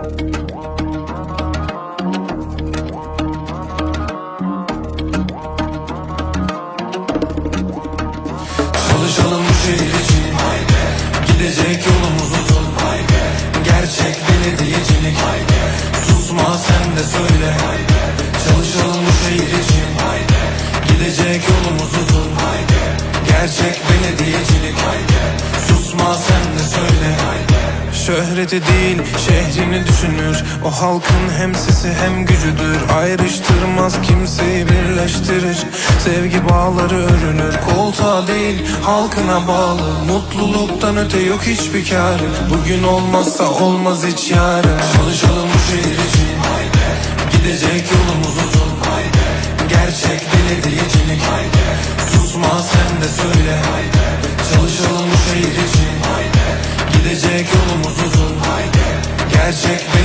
Çalışalım bu şehir için Gidecek yolumuz uzun Gerçek belediyecilik Susma sen de söyle Çalışalım bu şehir için Gidecek yolumuz uzun Gerçek belediyecilik Susma sen de söyle Şöhreti değil şehrini düşünür. O halkın hem sesi hem gücüdür. Ayrıştırmaz kimseyi birleştirir. Sevgi bağları örülür Koltuğa değil halkına bağlı. Mutluluktan öte yok hiçbir kârı. Bugün olmazsa olmaz hiç yarın. Çalışalım bu şehir için. Gidecek yolumuz uzun. Gerçek belediyecilik. Susma sen de söyle. Çalışalım bu şehir için. Gidecek yolumuz uzun. Gerçek belediyecilik